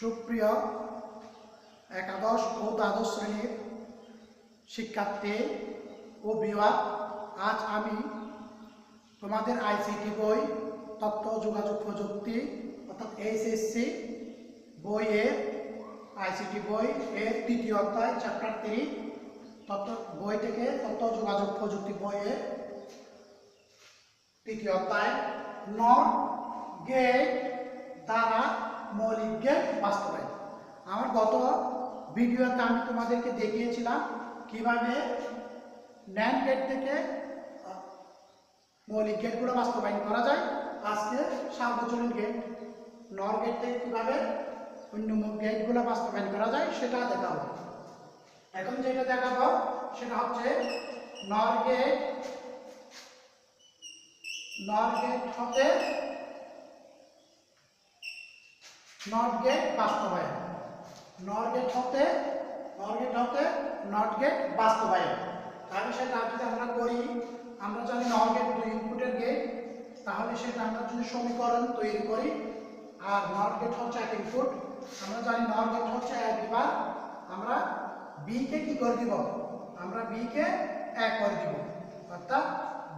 সুপ্রিয় একাদশ ও দ্বাদশ শ্রেণির শিক্ষার্থী ও বিভাগ আজ আমি তোমাদের আইসিটি বই, তথ্য, যোগাযোগ প্রযুক্তি, অর্থাৎ এইচএসসি বইয়ের আইসিটি বই এর তৃতীয় অধ্যায় চ্যাপ্টার থ্রি তথ্য, বই থেকে তথ্য, যোগাযোগ প্রযুক্তি বইয়ের তৃতীয় অধ্যায় নট গেট দ্বারা মৌলিক গেট বাস্তবায়ন আমার গত ভিডিওতে আমি তোমাদেরকে দেখিয়েছিলাম কীভাবে ন্যান গেট থেকে মৌলিক গেটগুলো বাস্তবায়ন করা যায়। আজকে সার্বজনীন গেট নর গেট থেকে কীভাবে অন্য গেটগুলো বাস্তবায়ন করা যায় সেটা দেখাবো। এখন যেটা দেখাবো সেটা হচ্ছে নর গেট। নট গেট হতে নট গেট বাস্তবায়ন। নট গেট হতে নট গেট হতে নট গেট বাস্তবায়ন। তাহলে সেটা যদি আমরা করি, আমরা জানি নট গেট ইনপুটের গেট, তাহলে সেটা আমরা যদি সমীকরণ তৈরি করি, আর নট গেট হচ্ছে এক ইনপুট, আমরা জানি নট গেট হচ্ছে এক বিভাগ, আমরা বি কে করে দিব? আমরা বি কে এক করে দিব। অর্থাৎ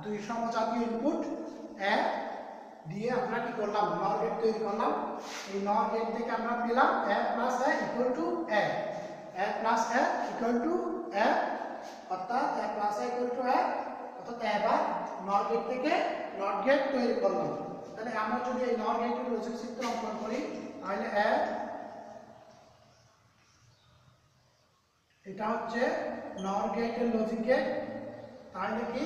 দুই সমজাতীয় ইনপুট, এক দিয়ে আমরা কি করলাম? নর গেট তৈরি করলাম। এই নর গেট থেকে আমরা পেলাম A plus A equal to A এক plus A equal to A অর্থাৎ A plus A equal to এক। অর্থাৎ এবার নর গেট থেকে নট গেট তৈরি করলাম। তাহলে আমরা যদি এই নর গেটের লজিক চিত্র অঙ্কন করি, তাহলে এ এটা হচ্ছে নর গেটের লজিক গেট তাহলে কি?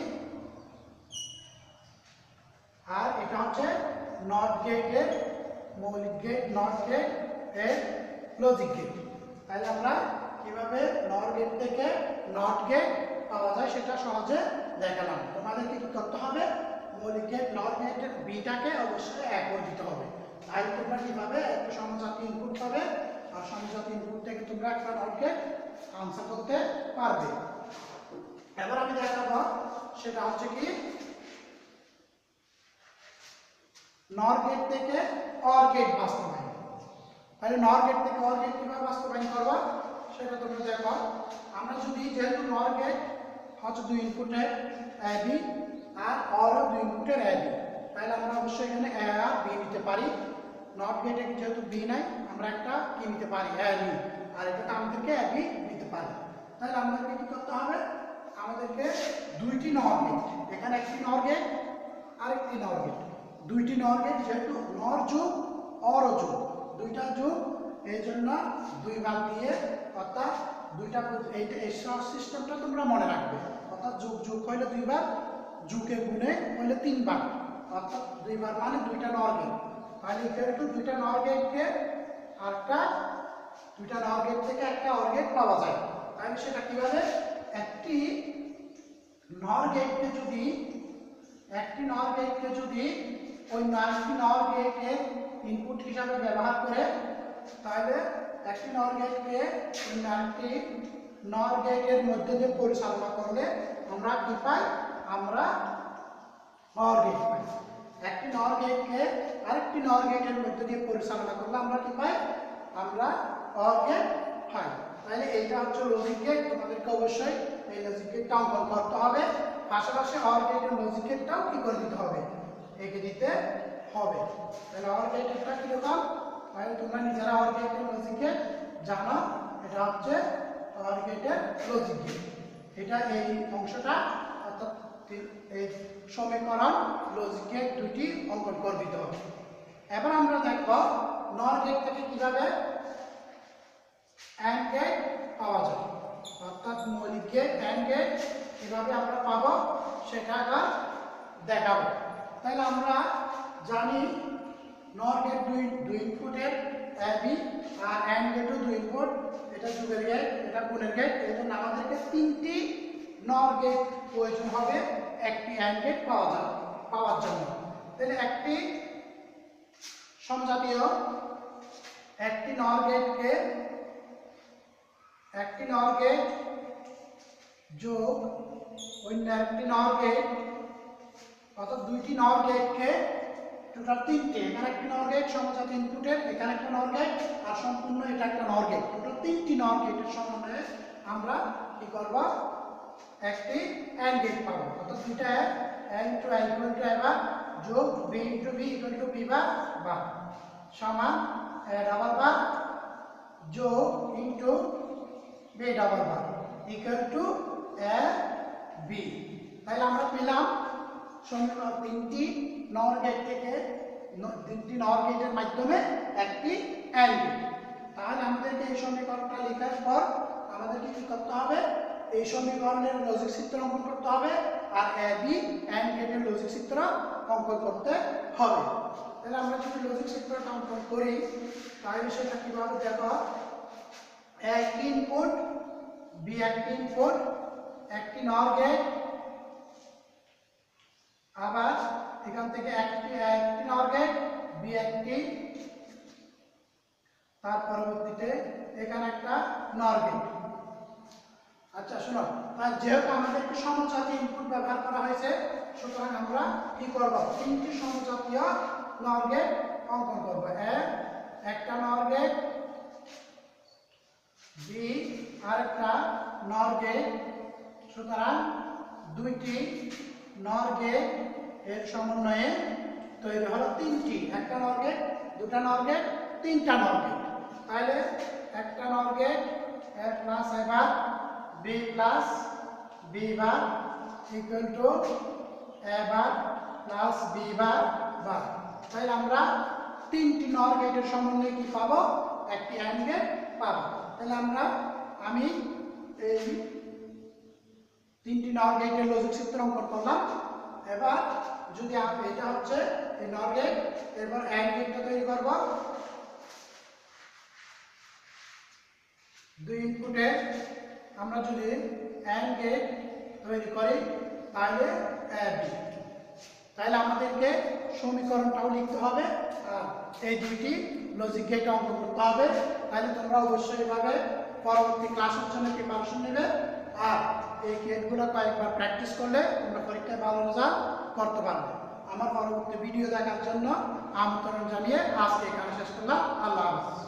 আর এটা হচ্ছে নট গেটের মৌলিক গেট নট গেটের লজিক গেট তাহলে আমরা কীভাবে নট গেট থেকে নট গেট পাওয়া যায় সেটা সহজে দেখালাম। তোমাদেরকে কি করতে হবে? মৌলিক গেট নট গেটের বিটাকে অবশ্যই এক করে দিতে হবে। তাহলে তোমরা কীভাবে? একটা সমজাতি ইনপুট পাবে। আর সমজাতি ইনপুট থেকে তোমরা একটা নট গেট আনসার করতে পারবে। এবার আমি দেখাবো, সেটা হচ্ছে কি নর গেট থেকে অর গেট বাস্তবায়ন তাহলে নর গেট থেকে অর গেট কীভাবে বাস্তবায়ন করবা? সেটা তোমরা দেখো। আমরা যদি যেহেতু নর গেট হচ্ছে দুই ইনপুটের এ বি আর অরও দুই ইনপুটের এ বি তাহলে আমরা অবশ্যই এখানে এ আর বি নিতে পারি। নট গেটে যেহেতু বি নাই, আমরা একটা কি নিতে পারি? এ নিই আর এটা আমাদেরকে এ বি নিতে পারি। তাহলে আমাদেরকে কী করতে হবে? আমাদেরকে দুইটি নর গেট এখানে একটি নর গেট আরেকটি নর গেট দুইটি নর গেট যেহেতু নর যুগ, অর যুগ। দুইটা যুগ, এই জন্য দুই ভাগ দিয়ে, অর্থাৎ দুইটা এইটা, এই সিস্টেমটা তোমরা মনে রাখবে। অর্থাৎ যুগ যুগ হইলে দুই ভাগ, যুগে গুণে হইলে তিন ভাগ। অর্থাৎ দুই ভাগ মানে দুইটা নর গেট তাহলে যেহেতু দুইটা নর গেটকে আরেকটা, দুইটা নর গেট থেকে একটা অর গেট পাওয়া যায়। তাহলে সেটা কীভাবে? একটি নর গেটকে যদি, একটি নর গেটকে যদি ওই নাইনটি নর গেটের ইনপুট হিসাবে ব্যবহার করে তাহলে একটি নর গেটকে ওই নাইনটি নর গেটের মধ্যে দিয়ে পরিচালনা করলে আমরা কি পাই? আমরা নর গেট পাই। একটি নর গেটকে আরেকটি নর গেটের মধ্যে দিয়ে পরিচালনা করলে আমরা কি পাই? আমরা অর গেট পাই। তাহলে এইটা হচ্ছে লজিক গেট তোমাদেরকে অবশ্যই এই লজিক গেটটা অঙ্কন করতে হবে। পাশাপাশি অর গেটের লজিক গেটটাও কি করে দিতে হবে? এঁকে দিতে হবে। তাহলে অর গেটেরটা কীরকম? তাহলে তোমরা নিজেরা অর গেটের লজিক জানো, এটা হচ্ছে অর গেটের লজিক এটা এই অংশটা, অর্থাৎ এই সমীকরণ লজিক দুটি অঙ্কন করে দিতে হবে এবার আমরা দেখব নর গেট থেকে কীভাবে অ্যান্ড গেট পাওয়া যায়। অর্থাৎ মৌলিক গেট অ্যান্ড গেট কীভাবে আমরা পাবো, সেটা দেখাবো। তাহলে আমরা জানি নর গেট দুই দুই ইনপুটের বি আর অ্যান্ড গেটও দুই ইনপুট এটা যুগের গেট এটা গুণের গেট এই জন্য আমাদেরকে তিনটি নর গেট প্রয়োজন হবে। একটি অ্যান্ড গেট পাওয়া যায় পাওয়ার জন্য। তাহলে একটি সমজাতীয়, একটি নর গেটকে একটি নর গেট যোগ অন্য একটি নর গেট অর্থাৎ দুইটি নর গেটকে টোটাল তিনটে, এখানে একটা নর গেট সমজাত ইনপুটের এখানে একটা নর গেট, আর সম্পূর্ণ এটা একটা নর গেট। টোটাল তিনটি নর গেটের সমন্বয়ে আমরা কি করব? একটি অ্যান্ড গেট পাবো। অর্থাৎ দুইটা and to and equal to এবার যোগ B into B equal to B bar bar সমান ডাবল বা যোগ into B double bar equal to A B তাহলে আমরা পেলাম সমীকরণ তিনটি নর গেট থেকে তিনটি নর গেটের মাধ্যমে একটি অ্যান্ড তাহলে আমাদেরকে এই সমীকরণটা লেখার পর আমাদেরকে কি করতে হবে? এই সমীকরণের লজিক চিত্র অঙ্কন করতে হবে আর এ বি অ্যান্ড গেটের লজিক চিত্র অঙ্কন করতে হবে। তাহলে আমরা যদি লজিক চিত্রটা অঙ্কন করি, তাহলে সেটা কীভাবে দেখো? একটি ইনপুট বি একটি ইনপুট একটি নর গেট আবার এখান থেকে একটি একটি নর গেট বি একটি। তার পরবর্তীতে এখানে একটা নর গেট আচ্ছা শোনো আর যেহেতু আমাদেরকে সমজাতীয় ইনপুট ব্যবহার করা হয়েছে, সুতরাং আমরা কি করব? তিনটি সমজাতীয় নর গেট অঙ্কন করব। এ একটা নর গেট বি, আরেকটা নর গেট সুতরাং দুইটি নর গেটের সমন্বয়ে তৈরি হলো তিনটি। একটা নর গেট দুটা নর গেট তিনটা নর গেট তাহলে একটা নর গেটের প্লাস এবার B plus B bar equal to A bar plus B bar bar তাহলে আমরা তিনটি নর গেটের সমন্বয়ে কি পাবো? একটি অ্যান্ড গেট পাবো। তাহলে আমরা আমি এই তিনটি নর গেটের লজিক চিত্র অঙ্কন করলাম। এবার যদি এটা হচ্ছে এই নর গেট এরপর অ্যান্ড গেটটা তৈরি করব। দুই ইনপুটে আমরা যদি অ্যান্ড গেট তৈরি করি, তাহলে বি তাহলে আমাদেরকে সমীকরণটাও লিখতে হবে, আর এই দুইটি লজিক গেট অঙ্ক করতে হবে। তাহলে তোমরা অবশ্যই এভাবে পরবর্তী ক্লাসের জন্য প্রিপারেশন নেবে। আর এই গেটগুলো কয়েকবার প্র্যাকটিস করলে তোমরা পরীক্ষায় ভালো রেজাল্ট করতে পারবে। আমার পরবর্তী ভিডিও দেখার জন্য আমন্ত্রণ জানিয়ে আজকে এখানে শেষ করলাম। আল্লাহ হাফিজ।